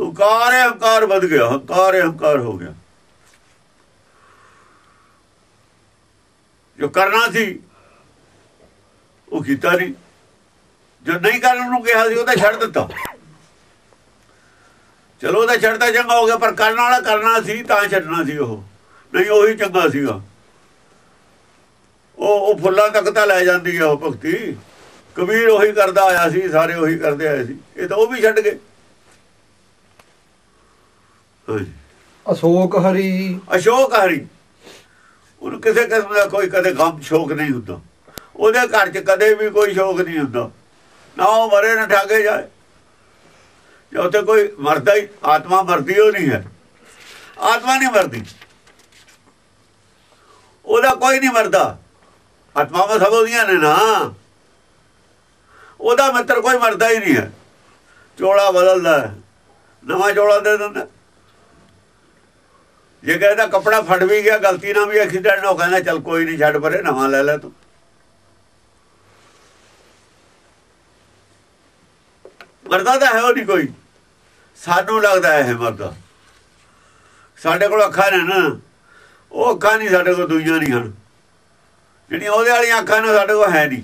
ਹੰਕਾਰ ਹੈ, ਹੰਕਾਰ ਵੱਧ ਗਿਆ, ਹੰਕਾਰ ਹੈ, ਹੰਕਾਰ ਹੋ ਗਿਆ। ਜੋ ਕਰਨਾ ਸੀ, ਉਹ ਕੀਤਾ ਨਹੀਂ। ਜੋ ਨਹੀਂ ਕਰਨ ਨੂੰ ਕਿਹਾ ਸੀ ਉਹ ਤਾਂ ਛੱਡ ਦਿੱਤਾ। ਚਲੋ, ਉਹਦਾ ਛੱਡਦਾ ਚੰਗਾ ਹੋ ਗਿਆ, ਪਰ ਕਰਨ ਵਾਲਾ ਕਰਨਾ ਸੀ, ਤਾਂ ਛੱਡਣਾ ਸੀ ਉਹ। ਨਹੀਂ, ਉਹੀ ਚੰਗਾ ਸੀਗਾ। ਉਹ ਉਹ ਫੁੱਲਾਂ ਤੱਕ ਤਾਂ ਲੈ ਜਾਂਦੀ ਆ ਉਹ ਭਗਤੀ। ਕਬੀਰ ਉਹੀ ਕਰਦਾ ਆਇਆ ਸੀ, ਸਾਰੇ ਉਹੀ ਕਰਦੇ ਆਏ ਸੀ। ਇਹ ਤਾਂ ਉਹ ਵੀ ਛੱਡ ਗਏ। ਅਸ਼ੋਕ ਹਰੀ। ਅਸ਼ੋਕ ਹਰੀ। ਉਹਨੂੰ ਕਿਸੇ ਕਿਸਮ ਦਾ ਕੋਈ ਕਦੇ ਗਮ ਸ਼ੋਕ ਨਹੀਂ ਹੁੰਦਾ। ਉਹਦੇ ਘਰ 'ਚ ਕਦੇ ਵੀ ਕੋਈ ਸ਼ੋਕ ਨਹੀਂ ਹੁੰਦਾ। ਨਾ ਉਹ ਮਰੇ ਨਾ ਠਾਗੇ ਜਾਏ। ਜੇ ਉੱਥੇ ਕੋਈ ਮਰਦਾ ਹੀ ਆਤਮਾ ਮਰਦੀ ਉਹ ਨਹੀਂ ਹੈ। ਆਤਮਾ ਨਹੀਂ ਮਰਦੀ। ਉਹਦਾ ਕੋਈ ਨਹੀਂ ਮਰਦਾ। ਆਤਮਾਵਾਂ ਸਭ ਉਹਦੀਆਂ ਨੇ ਨਾ। ਉਹਦਾ ਮਿੱਤਰ ਕੋਈ ਮਰਦਾ ਹੀ ਨਹੀਂ ਹੈ। ਚੋਲਾ ਬਦਲਦਾ ਹੈ। ਨਵਾਂ ਚੋਲਾ ਦੇ ਦਿੰਦਾ ਜੇ ਕਹਿੰਦਾ ਕੱਪੜਾ ਫੜ ਵੀ ਗਿਆ, ਗਲਤੀ ਨਾਲ ਵੀ ਐਕਸੀਡੈਂਟ ਹੋ ਕਹਿੰਦਾ ਚੱਲ ਕੋਈ ਨਹੀਂ, ਛੱਡ ਪਰੇ, ਨਵਾਂ ਲੈ ਲੈ ਤੂੰ। ਮਰਦਾ ਤਾਂ ਹੈ ਉਹ ਨਹੀਂ ਕੋਈ। ਸਾਨੂੰ ਲੱਗਦਾ ਹੈ ਇਹ ਮਰਦਾ। ਸਾਡੇ ਕੋਲ ਅੱਖਾਂ ਨੇ ਨਾ, ਉਹ ਅੱਖਾਂ ਨਹੀਂ ਸਾਡੇ ਕੋਲ ਦੂਈਆਂ ਨਹੀਂ ਹਨ। ਜਿਹੜੀਆਂ ਉਹਦੇ ਵਾਲੀਆਂ ਅੱਖਾਂ ਨੇ ਸਾਡੇ ਕੋਲ ਹੈ ਨਹੀਂ।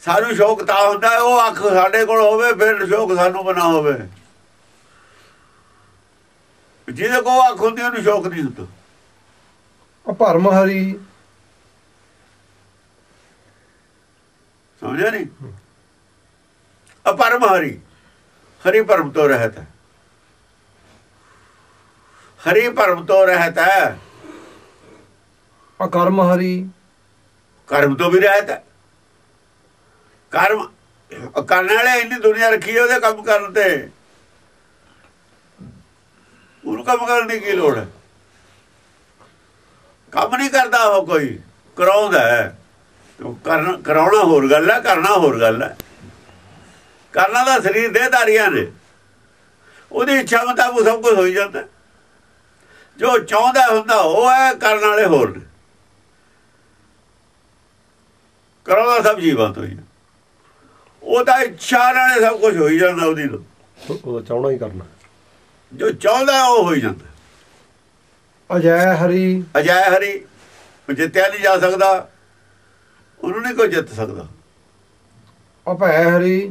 ਸਾਨੂੰ ਸ਼ੌਕ ਤਾਂ ਹੁੰਦਾ, ਉਹ ਅੱਖ ਸਾਡੇ ਕੋਲ ਹੋਵੇ, ਫਿਰ ਸ਼ੌਕ ਸਾਨੂੰ ਬਣਾ ਹੋਵੇ। ਜਿਹਦੇ ਕੋਲ ਅੱਖ ਹੁੰਦੀ ਉਹਨੂੰ ਸ਼ੌਕ ਨਹੀਂ ਹੁੰਦਾ ਅਪਰਮ ਹਰੀ। ਸਮਝਿਆ ਨਹੀਂ ਅਪਰਮ ਹਰੀ। ਹਰੀ ਪਰਮ ਤੋਂ ਰਹਿਤ ਹੈ। ਹਰੀ ਪਰਮ ਤੋਂ ਰਹਿਤ ਹੈ। ਅਕਰਮ ਹਰੀ। ਕਰਮ ਤੋਂ ਵੀ ਰਹਿਤ ਹੈ। ਕਰਮ ਕਰਨ ਵਾਲੇ ਇੰਨੀ ਦੁਨੀਆ ਰੱਖੀ ਉਹਦੇ ਕੰਮ ਕਰਨ ਤੇ। ਉਹਨੂੰ ਕੰਮ ਕਰਨ ਦੀ ਕੀ ਲੋੜ ਹੈ? ਕੰਮ ਨਹੀਂ ਕਰਦਾ ਉਹ ਕੋਈ, ਕਰਾਉਂਦਾ ਹੈ। ਕਰਨ, ਕਰਾਉਣਾ ਹੋਰ ਗੱਲ ਹੈ, ਕਰਨਾ ਹੋਰ ਗੱਲ ਹੈ। ਕਰਨਾ ਦਾ ਸਰੀਰ ਦੇਹਧਾਰੀਆਂ ਨੇ। ਉਹਦੀ ਇੱਛਾ ਮੁਤਾਬਕ ਸਭ ਕੁਝ ਹੋਈ ਜਾਂਦਾ। ਜੋ ਚਾਹੁੰਦਾ ਹੁੰਦਾ ਉਹ ਹੈ, ਕਰਨ ਵਾਲੇ ਹੋਰ ਨੇ। ਕਰਾਉਣਾ ਸਭ ਜੀਵਾਂ ਤੋਂ ਹੀ ਹੈ। ਉਹ ਤਾਂ ਇੱਛਾ ਨਾਲੇ ਸਭ ਕੁਝ ਹੋਈ ਜਾਂਦਾ ਉਹਦੀ ਤੋਂ। ਉਹ ਚਾਹਣਾ ਹੀ ਕਰਨਾ। ਜੋ ਚਾਹੁੰਦਾ ਉਹ ਹੋਈ ਜਾਂਦਾ। ਅਜੈ ਹਰੀ। ਅਜੈ ਹਰੀ ਉਹ ਜਿੱਤਿਆ ਨਹੀਂ ਜਾ ਸਕਦਾ ਉਹਨੂੰ ਨਹੀਂ ਕੋਈ ਜਿੱਤ ਸਕਦਾ। ਅਭੈ ਹਰੀ।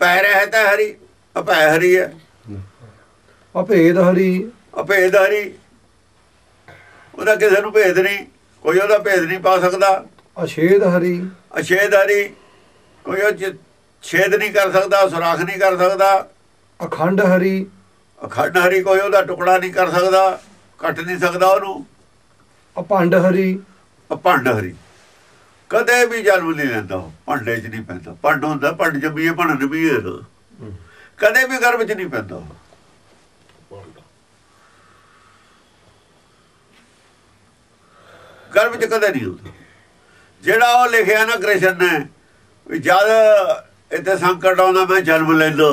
ਪੈ ਰਹਿ ਤਾਂ ਹਰੀ ਅਪੈ ਹਰੀ ਹੈ। ਅਭੇਦ ਹਰੀ। ਅਭੇਦ ਹਰੀ ਉਹਦਾ ਕਿਸੇ ਨੂੰ ਭੇਦ ਨਹੀਂ ਕੋਈ ਉਹਦਾ ਭੇਦ ਨਹੀਂ ਪਾ ਸਕਦਾ। ਅਛੇਦ ਹਰੀ। ਅਛੇਦ ਹਰੀ ਕੋਈ ਉਹ ਛੇਦ ਨਹੀਂ ਕਰ ਸਕਦਾ ਸੁਰਾਖ ਨਹੀਂ ਕਰ ਸਕਦਾ। ਅਖੰਡ ਹਰੀ। ਅਖੰਡ ਹਰੀ ਕੋਈ ਉਹਦਾ ਟੁਕੜਾ ਨਹੀਂ ਕਰ ਸਕਦਾ ਕੱਟ ਨਹੀਂ ਸਕਦਾ ਉਹਨੂੰ। ਅਪੰਡ ਹਰੀ। ਅਪੰਡ ਹਰੀ। ਕਦੇ ਵੀ ਜਨਮ ਨਹੀਂ ਲੈਂਦਾ ਭਾਂਡੇ 'ਚ ਨਹੀਂ ਪੈਂਦਾ। ਪੰਡ ਹੁੰਦਾ ਪੰਡ ਜੰਮੀਏ ਭਣਨ ਵੀ ਹੈ ਕਦੇ ਵੀ ਗਰਭ 'ਚ ਨਹੀਂ ਪੈਂਦਾ। ਗਰਭ 'ਚ ਕਦੇ ਨਹੀਂ ਹੁੰਦਾ। ਜਿਹੜਾ ਉਹ ਲਿਖਿਆ ਨਾ ਕ੍ਰਿਸ਼ਨ ਨੇ ਵੀ ਜਦ ਇੱਥੇ ਸੰਕਟ ਆਉਂਦਾ ਮੈਂ ਜਨਮ ਲੈਂਦਾ।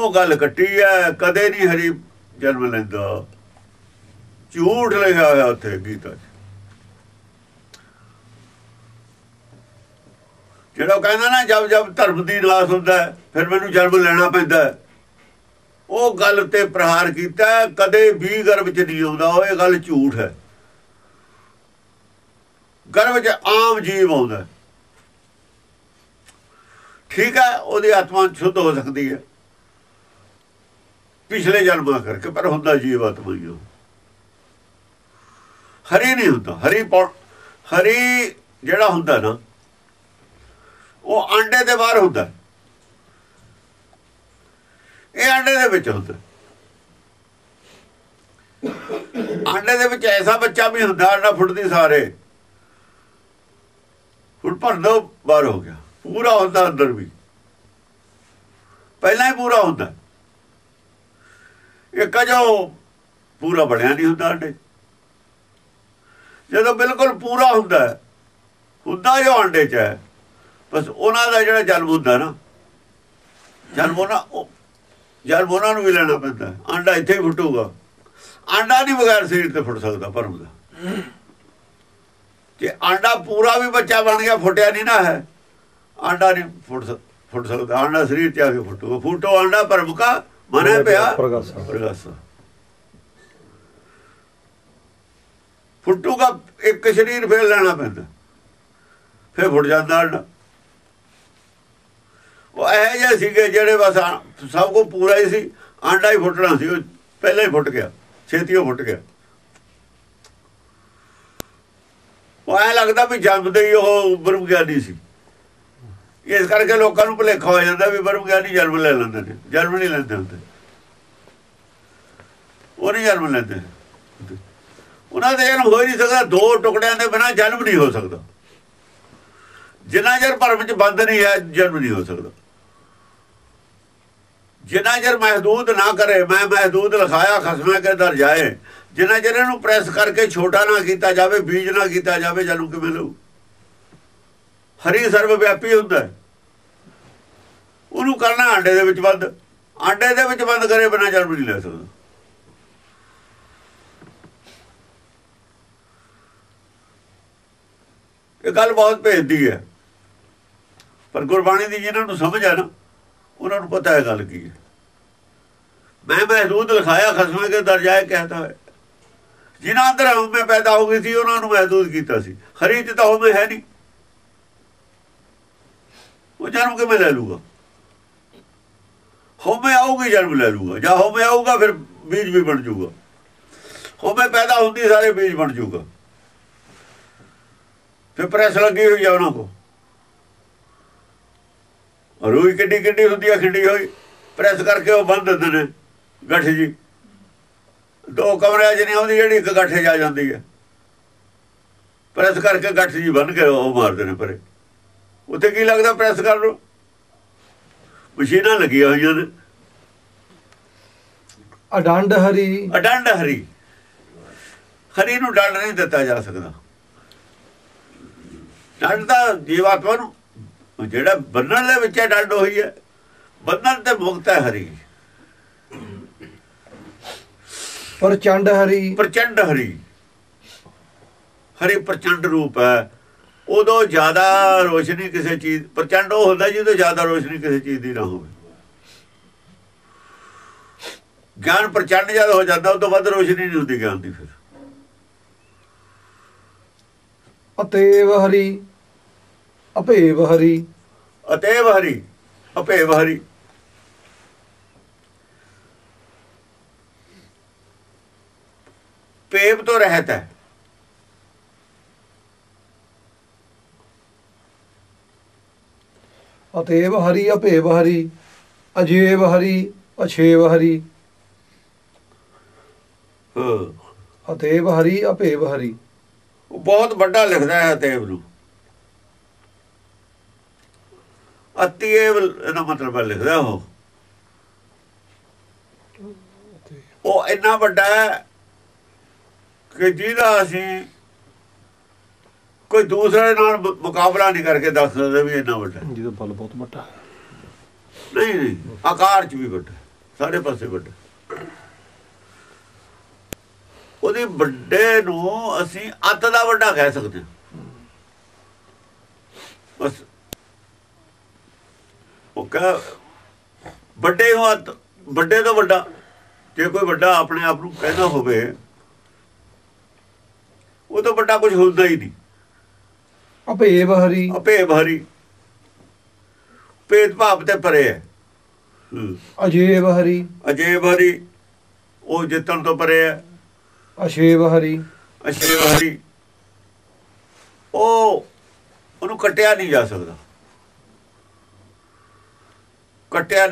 ਉਹ ਗੱਲ ਕੱਟੀ ਹੈ ਕਦੇ ਨਹੀਂ ਹਰੀ ਜਨਮ ਲੈਂਦਾ। ਝੂਠ ਲਿਖਿਆ ਹੋਇਆ ਉੱਥੇ ਗੀਤਾ 'ਚ। ਜਿਹੜਾ ਉਹ ਕਹਿੰਦਾ ਨਾ ਜਦ ਜਦ ਧਰਮ ਦੀ ਨਾਸ ਹੁੰਦਾ ਫਿਰ ਮੈਨੂੰ ਜਨਮ ਲੈਣਾ ਪੈਂਦਾ ਉਹ ਗੱਲ ਤੇ ਪ੍ਰਹਾਰ ਕੀਤਾ ਕਦੇ ਵੀ ਗਰਭ ਚ ਨਹੀਂ ਆਉਂਦਾ, ਉਹ ਇਹ ਗੱਲ ਝੂਠ ਹੈ ਗਰਭ ਚ ਆਮ ਜੀਵ ਆਉਂਦਾ ਠੀਕ ਹੈ ਉਹਦੀ ਆਤਮਾ ਸ਼ੁੱਧ ਹੋ ਸਕਦੀ ਹੈ ਪਿਛਲੇ ਜਨਮਾਂ ਕਰਕੇ, ਪਰ ਹੁੰਦਾ ਜੀਵ ਆਤਮਾ ਹੀ ਉਹ। ਹਰੀ ਨਹੀਂ ਹੁੰਦਾ, ਹਰੀ ਪੌ- ਹਰੀ ਜਿਹੜਾ ਹੁੰਦਾ ਨਾ, ਉਹ ਆਂਡੇ ਦੇ ਬਾਹਰ ਹੁੰਦਾ। ਇਹ ਆਂਡੇ ਦੇ ਵਿੱਚ ਹੁੰਦਾ। ਆਂਡੇ ਦੇ ਵਿੱਚ ਐਸਾ ਬੱਚਾ ਵੀ ਹੁੰਦਾ, ਆਂਡਾ ਫੁੱਟਦੀ ਸਾਰੇ। ਹੁਣ ਭਰ ਬਾਹਰ ਹੋ ਗਿਆ। ਪੂਰਾ ਹੁੰਦਾ ਅੰਦਰ ਵੀ। ਪਹਿਲਾਂ ਹੀ ਪੂਰਾ ਹੁੰਦਾ। ਇਹ ਕਜੋ ਪੂਰਾ ਬਣਿਆ ਨਹੀਂ ਹੁੰਦਾ ਆਂਡੇ ਜਦੋਂ ਬਿਲਕੁਲ ਪੂਰਾ ਹੁੰਦਾ ਹੈ, ਹੁੰਦਾ ਜੋ ਆਂਡੇ 'ਚ ਹੈ। ਬਸ ਉਹਨਾਂ ਦਾ ਜਿਹੜਾ ਜਨਮ ਹੁੰਦਾ ਨਾ ਜਨਮ ਉਹਨਾਂ ਉਹ- ਜਨਮ ਉਹਨਾਂ ਨੂੰ ਵੀ ਲੈਣਾ ਪੈਂਦਾ ਹੈ। ਆਂਡਾ ਇੱਥੇ ਹੀ ਫੁੱਟੂਗਾ। ਆਂਡਾ ਨਹੀਂ ਬਗੈਰ ਸਰੀਰ ਤੇ ਫੁੱਟ ਸਕਦਾ ਭਰਮ ਦਾ। ਕਿ ਆਂਡਾ ਪੂਰਾ ਵੀ ਬੱਚਾ ਬਣ ਗਿਆ ਫੁੱਟਿਆ ਨਹੀਂ ਨਾ ਹੈ ਆਂਡਾ ਨਹੀਂ ਫੁੱਟ ਫੁੱਟ ਸਕਦਾ। ਆਂਡਾ ਸਰੀਰ ਚ ਆ ਕੇ ਫੁੱਟੂਗਾ। ਫੁੱਟੋ ਆਂਡਾ ਭਰਮ ਕਾ ਮਨੇ ਪਿਆ ਪ੍ਰਗਾਸਾ ਫੁੱਟੂਗਾ ਇੱਕ ਸਰੀਰ ਫੇਰ ਲੈਣਾ ਪੈਂਦਾ ਫੇਰ ਫੁੱਟ ਜਾਂਦਾ ਆਂਡਾ ਉਹ ਇਹ ਜਿਹੇ ਸੀਗੇ ਜਿਹੜੇ ਬਸ ਸਭ ਕੋ ਪੂਰਾ ਹੀ ਸੀ ਆਂਡਾ ਹੀ ਫੁੱਟਣਾ ਸੀ ਉਹ ਪਹਿਲਾਂ ਹੀ ਫੁੱਟ ਗਿਆ ਛੇਤੀ ਉਹ ਫੁੱਟ ਗਿਆ ਉਹ ਐ ਲੱਗਦਾ ਵੀ ਜੰਮਦੇ ਹੀ ਉਹ ਬ੍ਰਹਮ ਗਿਆਨੀ ਸੀ ਇਸ ਕਰਕੇ ਲੋਕਾਂ ਨੂੰ ਭੁਲੇਖਾ ਹੋ ਜਾਂਦਾ ਵੀ ਬ੍ਰਹਮ ਗਿਆਨੀ ਜਨਮ ਲੈ ਲੈਂਦੇ ਨੇ, ਜਨਮ ਨਹੀਂ ਲੈਂਦੇ ਹੁੰਦੇ। ਉਹ ਨਹੀਂ ਜਨਮ ਲੈਂਦੇ। ਉਹਨਾਂ ਦੇ ਜਨਮ ਹੋ ਨਹੀਂ ਸਕਦਾ, ਦੋ ਟੁਕੜਿਆਂ ਦੇ ਬਿਨਾਂ ਜਨਮ ਨਹੀਂ ਹੋ ਸਕਦਾ। ਜਿੰਨਾ ਚਿਰ ਭਰਮ ਚ ਬੰਦ ਨਹੀਂ ਹੈ, ਜਨਮ ਨਹੀਂ ਹੋ ਸਕਦਾ। ਜਿੰਨਾ ਚਿਰ ਮਹਦੂਦ ਨਾ ਕਰੇ, ਮੈਂ ਮਹਦੂਦ ਲਿਖਾਇਆ, ਖਸਮੇ ਕੇ ਦਰ ਜਾਏ। ਜਿੰਨਾ ਚਿਰ ਇਹਨੂੰ ਪ੍ਰੈਸ ਕਰਕੇ ਛੋਟਾ ਨਾ ਕੀਤਾ ਜਾਵੇ, ਬੀਜ ਨਾ ਕੀਤਾ ਜਾਵੇ, ਜਨਮ ਕਿਵੇਂ ਲਊ? ਹਰੀ ਸਰਵ ਵਿਆਪੀ ਹੁੰਦਾ ਉਹਨੂੰ ਕਰਨਾ ਆਂਡੇ ਦੇ ਵਿੱਚ ਬੰਦ ਆਂਡੇ ਦੇ ਵਿੱਚ ਬੰਦ ਕਰੇ ਬਿਨਾਂ ਜਨਮ ਨਹੀਂ ਲੈ ਸਕਦਾ। ਇਹ ਗੱਲ ਬਹੁਤ ਭੇਜਦੀ ਹੈ। ਪਰ ਗੁਰਬਾਣੀ ਦੀ ਜਿਹਨਾਂ ਨੂੰ ਸਮਝ ਆ ਨਾ, ਉਹਨਾਂ ਨੂੰ ਪਤਾ ਹੈ ਗੱਲ ਕੀ ਹੈ। ਮੈਂ ਮਹਦੂਦ ਲਿਖਾਇਆ ਖਸਮੇ ਕੇ ਦਰਜਾਏ ਕਹਤਾ ਹੈ। ਜਿਨ੍ਹਾਂ ਅੰਦਰ ਹਉਮੈ ਪੈਦਾ ਹੋ ਗਈ ਸੀ, ਉਹਨਾਂ ਨੂੰ ਮਹਦੂਦ ਕੀਤਾ ਸੀ। ਹਰੀ ਚ ਤਾਂ ਹਉਮੈ ਹੈ ਨਹੀਂ। ਉਹ ਜਨਮ ਕਿਵੇਂ ਲੈ ਲੂਗਾ? ਹਉਮੈ ਆਊਗੀ ਜਨਮ ਲੈ ਲੂਗਾ, ਜਾਂ ਹਉਮੈ ਆਊਗਾ ਫਿਰ ਬੀਜ ਵੀ ਬਣ ਜਾਊਗਾ। ਹਉਮੈ ਪੈਦਾ ਹੁੰਦੀ ਸਾਰੇ ਬੀਜ ਬਣ ਜਾਊਗਾ। ਫਿਰ ਪ੍ਰੈਸ ਲੱਗੀ ਹੋਈ ਆ ਉਹਨਾਂ ਕੋ ਰੂਈ ਕਿੱਡੀ ਕਿੱਡੀ ਹੁੰਦੀ ਆ, ਖਿੰਡੀ ਹੋਈ। ਪ੍ਰੈਸ ਕਰਕੇ ਉਹ ਬੰਦ ਦਿੰਦੇ ਨੇ ਗੱਠ ਜੀ। ਦੋ ਕਮਰਿਆਂ 'ਚ ਨਹੀਂ ਆਉਂਦੀ, ਜਿਹੜੀ ਇੱਕ ਗੱਠੇ 'ਚ ਆ ਜਾਂਦੀ ਹੈ। ਪ੍ਰੈਸ ਕਰਕੇ ਗੱਠ ਜੀ ਬੰਨ ਕੇ ਉਹ ਮਾਰਦੇ ਨੇ ਪਰੇ। ਉੱਥੇ ਕੀ ਲੱਗਦਾ ਪ੍ਰੈਸ ਕਰ ਲੋ ਮਸ਼ੀਨਾਂ ਲੱਗੀਆਂ ਹੋਈਆਂ ਨੇ। ਅਡੰਡ ਹਰੀ। ਅਡੰਡ ਹਰੀ। ਹਰੀ ਨੂੰ ਡੰਡ ਨਹੀਂ ਦਿੱਤਾ ਜਾ ਸਕਦਾ। ਡੰਡ ਦਾ ਜੀਵਾਤਮਾ ਨੂੰ ਜਿਹੜਾ ਬੰਨਣ ਦੇ ਵਿੱਚ ਡੰਡ ਹੋਈ ਹੈ। ਬੰਨਣ ਤੇ ਮੁਕਤ ਹੈ ਹਰੀ। ਪ੍ਰਚੰਡ ਹਰੀ। ਪ੍ਰਚੰਡ ਹਰੀ। ਹਰੀ ਪ੍ਰਚੰਡ ਰੂਪ ਹੈ। ਉਦੋਂ ਜ਼ਿਆਦਾ ਰੋਸ਼ਨੀ ਕਿਸੇ ਚੀਜ਼ ਪ੍ਰਚੰਡ ਉਹ ਹੁੰਦਾ ਜਿਹਦੇ ਜ਼ਿਆਦਾ ਰੋਸ਼ਨੀ ਕਿਸੇ ਚੀਜ਼ ਦੀ ਨਾ ਹੋਵੇ। ਗਿਆਨ ਪ੍ਰਚੰਡ ਜਦ ਹੋ ਜਾਂਦਾ ਉਦੋਂ ਵੱਧ ਰੋਸ਼ਨੀ ਨਹੀਂ ਹੁੰਦੀ ਗਿਆਨ ਦੀ ਫਿਰ। ਅਤੇਵ ਹਰੀ ਅਭੇਵ ਹਰੀ। ਅਤੇਵ ਹਰੀ ਅਪੇਵ ਹਰੀ। ਪੇਵ ਤੋਂ ਰਹਿਤ ਹੈ। ਅਤੇਵ ਹਰੀ ਅਭੇਵ ਹਰੀ ਅਜੇਵ ਹਰੀ ਅਛੇਵ ਹਰੀ। ਹਾਂ। ਅਤੇਵ ਹਰੀ ਅਭੇਵ ਹਰੀ। ਉਹ ਬਹੁਤ ਵੱਡਾ ਲਿਖਦਾ ਹੈ ਅਤੇਵ ਨੂੰ। ਅਤੇਵ ਇਹਦਾ ਮਤਲਬ ਹੈ ਲਿਖਦਾ ਉਹ। ਉਹ ਇੰਨਾ ਵੱਡਾ ਹੈ ਕਿ ਜਿਹਦਾ ਅਸੀਂ ਕੋਈ ਦੂਸਰੇ ਨਾਲ ਮੁਕਾਬਲਾ ਨਹੀਂ ਕਰਕੇ ਦੱਸ ਸਕਦੇ ਵੀ ਇੰਨਾ ਵੱਡਾ। ਜਿਹਦਾ ਬਲ ਬਹੁਤ ਵੱਡਾ। ਨਹੀਂ ਨਹੀਂ ਆਕਾਰ ਚ ਵੀ ਵੱਡਾ ਸਾਰੇ ਪਾਸੇ ਵੱਡਾ। ਉਹਦੇ ਵੱਡੇ ਨੂੰ ਅਸੀਂ ਅੱਤ ਦਾ ਵੱਡਾ ਕਹਿ ਸਕਦੇ ਹਾਂ। ਬਸ। ਉਹ ਕਹ ਵੱਡੇ ਹੋ ਅੱਤ ਵੱਡੇ ਤੋਂ ਵੱਡਾ। ਜੇ ਕੋਈ ਵੱਡਾ ਆਪਣੇ ਆਪ ਨੂੰ ਕਹਿੰਦਾ ਹੋਵੇ ਉਹ ਤੋਂ ਵੱਡਾ ਕੁਝ ਹੁੰਦਾ ਹੀ ਨਹੀਂ। ਅਭੇਵ ਹਰੀ। ਅਪੇ ਭਰੀ ਭੇਦ ਭਾਵ ਤੇ ਪਰੇ ਹੈ। ਅਜੇਵ ਹਰੀ। ਅਜੇ ਭਰੀ ਉਹ ਜਿੱਤਣ ਤੋਂ ਪਰੇ ਹੈ। ਅਸ਼ੇਵ ਹਰੀ। ਅਸ਼ੇ ਭਰੀ ਉਹ ਉਹਨੂੰ ਕੱਟਿਆ ਨਹੀਂ ਜਾ ਸਕਦਾ। ਕੱਟਿਆ